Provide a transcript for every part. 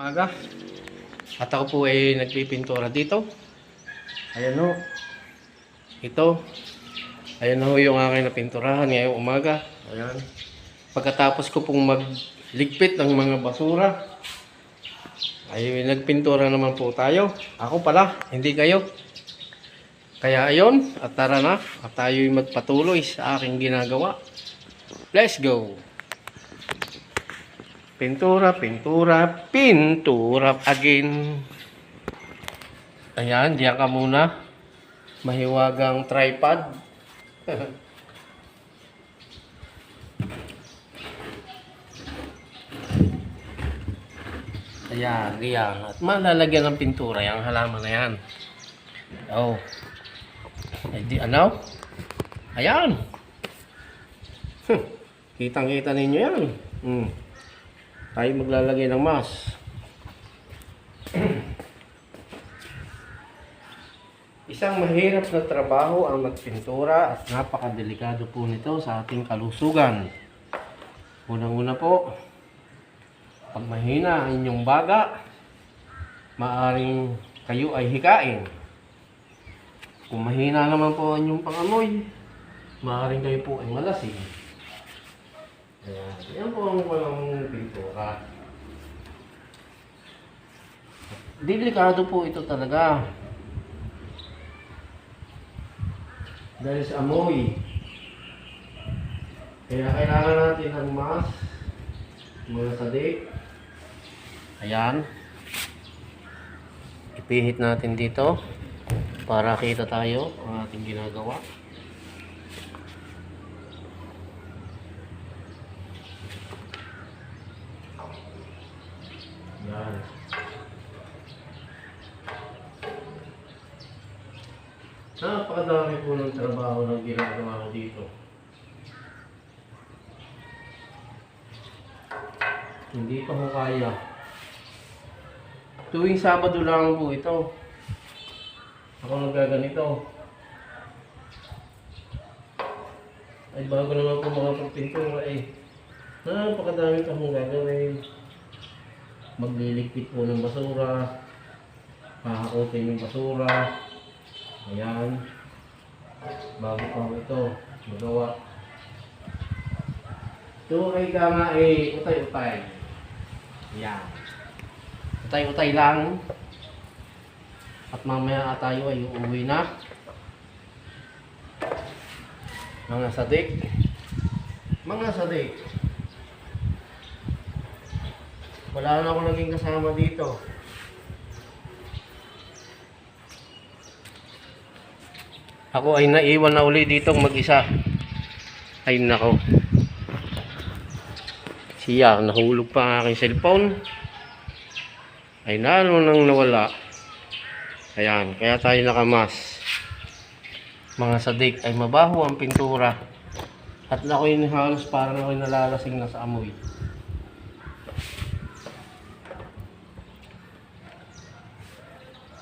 Umaga. At ako po ay nagpipintura dito. Ayan o. Ito. Ayan ho yung aking napinturahan ngayong umaga. Ayan. Pagkatapos ko pong magligpit ng mga basura, ay nagpintura naman po tayo. Ako pala, hindi kayo. Kaya ayon, at tara na, at tayo'y magpatuloy sa aking ginagawa. Let's go! Pintura, pintura, pintura again. Ayan, diyan ka muna. Mahiwagang tripod. Ayan, diyan. At malalagyan ng pintura yung halaman na yan. Oh. Ay di ano? Ayan. Hmm. Kitang-kita ninyo yan. Hmm. Tayo maglalagay ng mas. Isang mahirap na trabaho ang magpintura at napakadelikado po nito sa ating kalusugan. Unang-una po, pag mahina ang inyong baga, maaring kayo ay hikain. Kung mahina naman po ang inyong pangamoy, maaring kayo po ay malasing. Ayan, yan po ang walang pintura. Delikado po ito talaga. Dahil sa amoy. Kaya kailangan natin ng mask, mga sadik. Ayan. Ipihit natin dito para kita tayo ang ating ginagawa. Yan. Napakadami po ng trabaho ng ginagawa ko dito. Hindi pa ko kaya. Tuwing Sabado lang po ito. Ako nagaganito. Ay bago naman po mga pagpintura eh. Napakadami pa kong gagawin. Magliligpit po ng basura. Hahakotin yung basura. Ayan. Bago pa ito. Magawa. Ito ay kama eh, utay-utay. Ayan. Utay-utay lang. At mamaya tayo ay uuwi na. Mga sadik. Mga sadik. Wala na ako naging kasama dito. Ako ay naiwan na uli dito mag-isa. Ay nako. Siya, nahulog pa ang aking cellphone. Ay nalo nang nawala. Ayan, kaya tayo nakamas. Mga sadik ay mabaho ang pintura. At ako'y halos parang ako'y nalalasing na sa amoy.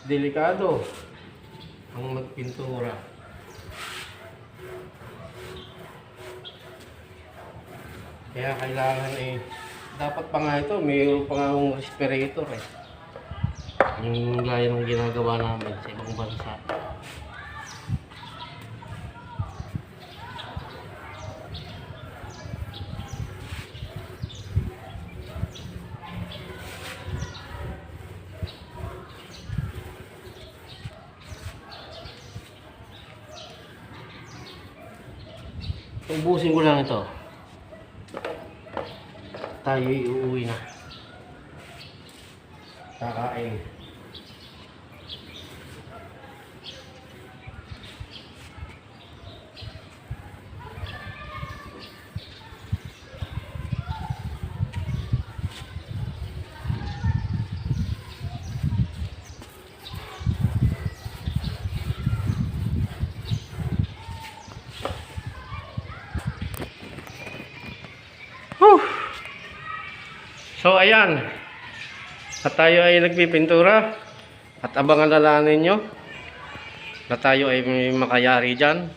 Delikado ang magpintura. Kaya kailangan eh, dapat pa nga ito, mayroon pa nga akong respirator eh. Yung gaya ng ginagawa namin sa ibang bansa. Ubusin ko lang ito. Tayo uuwi na. Kakain. So ayan. At tayo ay nagpipintura. At abangan na lang ninyo na tayo ay makayari dyan.